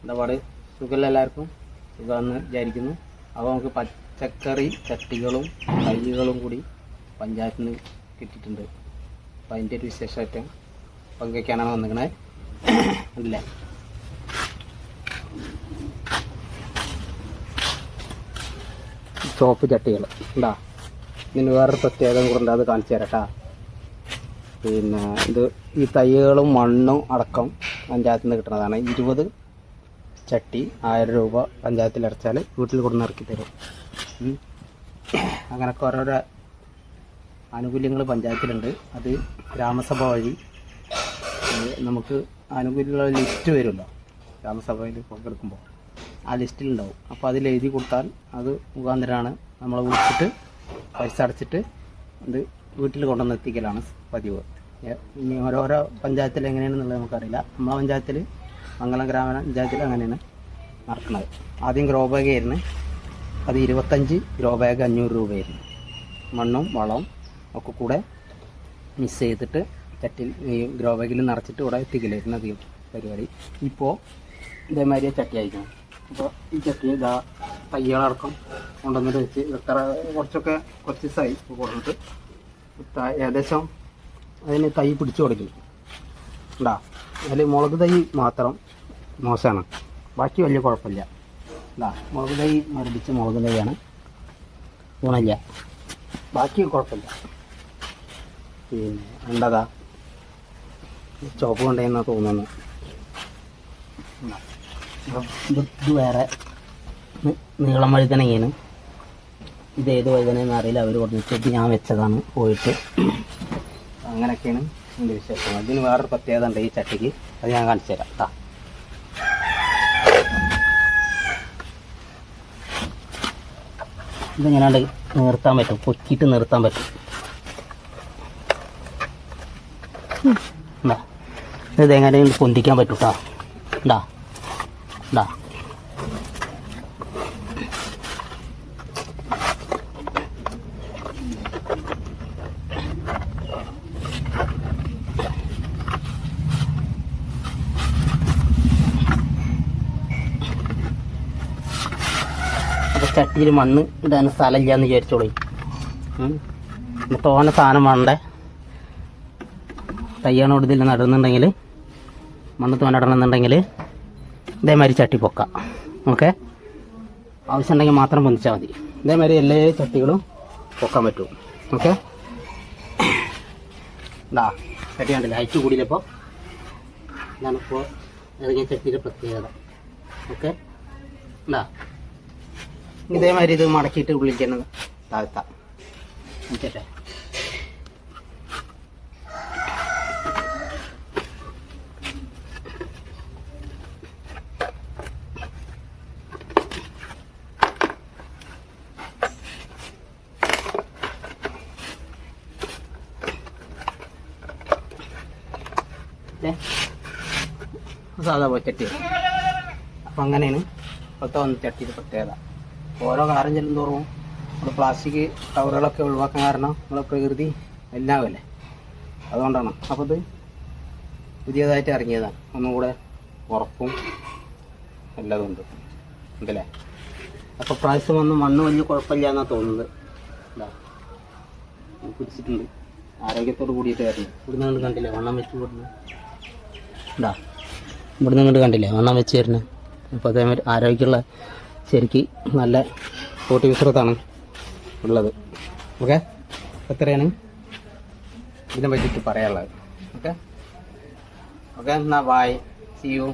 എന്താ പാട് സുഖമല്ല എല്ലാവർക്കും? സുഖമെന്ന് വിചാരിക്കുന്നു. അപ്പോൾ നമുക്ക് പച്ചക്കറി ചട്ടികളും തൈകളും കൂടി പഞ്ചായത്തിൽ നിന്ന് കിട്ടിയിട്ടുണ്ട്. അപ്പം അതിന്റെ ഒരു വിശേഷമായിട്ട് പങ്കുവയ്ക്കാനാണ് വന്നിരിക്കണത് ഇല്ല ചോപ്പ് ചട്ടികൾ. ഉണ്ടാ? ഇതിന് വേറൊരു പ്രത്യേകത കൂടെ അത് കാണിച്ചു തരട്ടാ പിന്നെ ഇത് ഈ തൈകളും മണ്ണും അടക്കം പഞ്ചായത്തിൽ നിന്ന് കിട്ടുന്നതാണ്. ഇരുപത് ചട്ടി ആയിരം രൂപ പഞ്ചായത്തിൽ അടച്ചാൽ വീട്ടിൽ കൊണ്ടുവന്ന് ഇറക്കി തരും. അങ്ങനെ കുറേ ആനുകൂല്യങ്ങൾ പഞ്ചായത്തിലുണ്ട്. അത് ഗ്രാമസഭ വഴി നമുക്ക് ആനുകൂല്യമുള്ള ലിസ്റ്റ് വരുമല്ലോ. ഗ്രാമസഭയിൽ പങ്കെടുക്കുമ്പോൾ. ആ ലിസ്റ്റിലുണ്ടാവും. അപ്പോൾ അതിൽ എഴുതി കൊടുത്താൽ അത് മുഖാന്തരമാണ് നമ്മളെ വിളിച്ചിട്ട് പൈസ അടച്ചിട്ട് അത് വീട്ടിൽ കൊണ്ടുവന്ന് എത്തിക്കലാണ് പതിവ്. ഇനി ഓരോരോ പഞ്ചായത്തിൽ എങ്ങനെയാണെന്നുള്ളത് നമുക്കറിയില്ല. നമ്മളെ പഞ്ചായത്തിൽ മംഗലം ഗ്രാമ പഞ്ചായത്തിൽ അങ്ങനെയാണ് നടക്കുന്നത്. ആദ്യം ഗ്രോ ബാഗ് ആയിരുന്നു. അത് ഇരുപത്തഞ്ച് ഗ്രോ ബാഗ് അഞ്ഞൂറ് രൂപയായിരുന്നു. മണ്ണും വളവും ഒക്കെ കൂടെ മിക്സ് ചെയ്തിട്ട് ചട്ടിൽ ഈ ഗ്രോ ബാഗിൽ നിറച്ചിട്ട് ഇവിടെ എത്തിക്കലായിരുന്നു അധികം പരിപാടി. ഇപ്പോൾ ഇതേമാതിരി ചട്ടി അയക്കണം അപ്പോൾ ഈ ചട്ടി ഇതാ തയ്യാളടക്കം കൊണ്ടുവന്നിട്ട് വെച്ച് ഇത്ര കുറച്ചൊക്കെ കുറച്ച് ദിവസമായി ഇപ്പോൾ കൊടുത്തിട്ട് ഏകദേശം അതിന് തൈ പിടിച്ചു കൊടുക്കും. ഉണ്ടാ അതിൽ മുളക് തൈ മാത്രം മോശമാണ്. ബാക്കി വലിയ കുഴപ്പമില്ല. ഇതാ മുളക് തൈ മരടിച്ച മുളക് തൈയാണ് ഗുണമില്ല ബാക്കി കുഴപ്പമില്ല. പിന്നെ ഉണ്ടതാ ചോപ്പ് കൊണ്ടേന്നാ തോന്നുന്നു ഇത് വേറെ നീളം വഴുതനങ്ങയാണ് ഇത് ഏത് വഴുതനയെന്ന് അറിയില്ല. അവർ കൊടുത്തിട്ട് ഞാൻ വെച്ചതാണ് പോയിട്ട്. അങ്ങനെയൊക്കെയാണ് എന്റെ വിശേഷം അതിന് വേറൊരു പ്രത്യേകത ഉണ്ട് ഈ ചട്ടിക്ക്. അത് ഞാൻ കാണിച്ചു തരാം കേട്ടോ ഇതിങ്ങനെയാണ്ട് നിർത്താൻ പറ്റും. പൊക്കിയിട്ട് നിർത്താൻ പറ്റും. ഇതെങ്ങനെ പൊന്തിക്കാൻ പറ്റൂട്ടാ. ഉണ്ടാ ഉണ്ടാ അപ്പോൾ ചട്ടിയിൽ മണ്ണ് ഇടാൻ സ്ഥലമില്ല എന്ന് വിചാരിച്ചോളി തോന്ന തോനെ സാധനം വേണ്ടേ? തയ്യാണ് ഒടുതിൽ നടുന്നുണ്ടെങ്കിൽ മണ്ണ് തോനെ ഇടണമെന്നുണ്ടെങ്കിൽ ഇതേമാതിരി ചട്ടി പൊക്കാം. ഓക്കെ? ആവശ്യമുണ്ടെങ്കിൽ മാത്രം പൊന്തിച്ചാൽ മതി. ഇതേമാതിരി എല്ലാ ചട്ടികളും പൊക്കാൻ പറ്റും. ഓക്കെ? ഇതാ ചട്ടി കണ്ടില്ല? അയച്ചു കൂടിയില്ലപ്പോൾ ഇതാണിപ്പോൾ ഇറങ്ങിയ ചട്ടിയുടെ പ്രത്യേകത. ഓക്കെ? ഉണ്ടാ ഇതേമാതിരി ഇത് മടക്കിയിട്ട് ഉള്ളിൽ താഴ്ത്താം. ദേ, സാധാ ചട്ടി അപ്പം അങ്ങനെയാണ്. ഇപ്പോഴത്തെ ഒന്ന് ചട്ടിയുടെ പ്രത്യേകത. ഓരോ കാലം ചെല്ലും തോറും നമ്മൾ പ്ലാസ്റ്റിക് കവറുകളൊക്കെ ഒഴിവാക്കാൻ കാരണം നമ്മളെ പ്രകൃതി എല്ലാമല്ലേ അതുകൊണ്ടാണ്. അപ്പോൾ ഇത് പുതിയതായിട്ട് ഇറങ്ങിയതാണ്. ഒന്നും കൂടെ ഉറപ്പും എല്ലാതുണ്ട് ഉണ്ടല്ലേ? അപ്പോൾ പ്രാവശ്യം വന്ന് മണ്ണ് വലിയ കുഴപ്പമില്ല എന്നാണ് തോന്നുന്നത്. കുടിച്ചിട്ടുണ്ട്. ആരോഗ്യത്തോട് കൂടിയിട്ട് വരണം. ഇവിടുന്ന് കണ്ട് കണ്ടില്ലേ? വണ്ണം വെച്ച് ഇവിടുന്ന്. ഇവിടുന്ന് കണ്ട് കണ്ടില്ലേ? വണ്ണം വെച്ച് വരുന്നത് അപ്പോൾ അതേമാതിരി ആരോഗ്യമുള്ള ശരിക്ക് നല്ല കോട്ടി വിസ്രത്താണ് ഉള്ളത്. ഓക്കെ എത്രയാണ്? ഇതിനെ പറ്റിയിട്ട് പറയാനുള്ളത്. ഓക്കെ ഓക്കെ എന്നാൽ ബായ് സി യു